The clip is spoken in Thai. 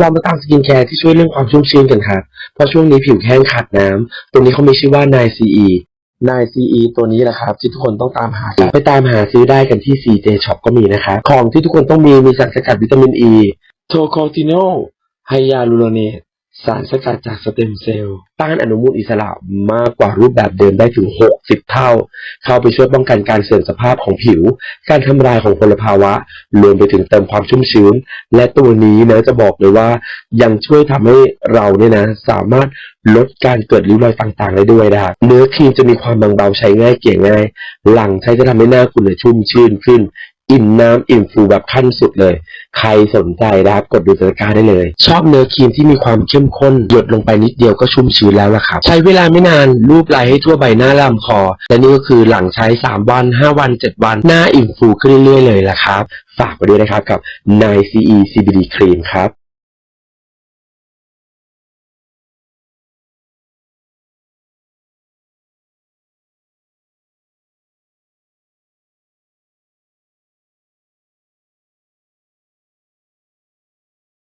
เรามาตามสกินแคร์ที่ช่วยเรื่องความชุ่มชื้นกันครับ เพราะช่วงนี้ผิวแห้งขาดน้ำตัวนี้เขามีชื่อว่าไนซีอีไนซีอีตัวนี้แหละครับที่ทุกคนต้องตามหาไปตามหาซื้อได้กันที่ CJ Shop ก็มีนะครับของที่ทุกคนต้องมีมีสารสกัดวิตามินอีโทโคติโนไฮยาลูโรเนต สารสกัดจากสเต็มเซลล์ต้านอนุมูลอิสระมากกว่ารูปแบบเดิมได้ถึง 60 เท่า เข้าไปช่วยป้องกันการเสื่อมสภาพของผิว การทำลายของพลภาวะ รวมไปถึงเติมความชุ่มชื้น และตัวนี้นะจะบอกเลยว่ายังช่วยทำให้เราเนี่ยนะสามารถลดการเกิดริ้วรอยต่างๆ ได้ด้วยนะครับเนื้อครีมจะมีความบางเบาใช้ง่ายเกลี่ยง่าย หลังใช้จะทำให้หน้าคุณเนี่ยชุ่มชื่นขึ้น อิ่มน้ำอิ่มฟูแบบขั้นสุดเลย ใครสนใจนะครับ กดดูตะกร้าได้เลย ชอบเนื้อครีมที่มีความเข้มข้น หยดลงไปนิดเดียวก็ชุ่มชื้นแล้วล่ะครับใช้เวลาไม่นานรูปลายให้ทั่วใบหน้าลำคอ และนี่ก็คือหลังใช้ 3 วัน 5 วัน 7 วัน หน้าอิ่มฟูขึ้นเรื่อยๆเลยล่ะครับ ฝากไปด้วยนะครับกับ 9CE CBD Cream ครับ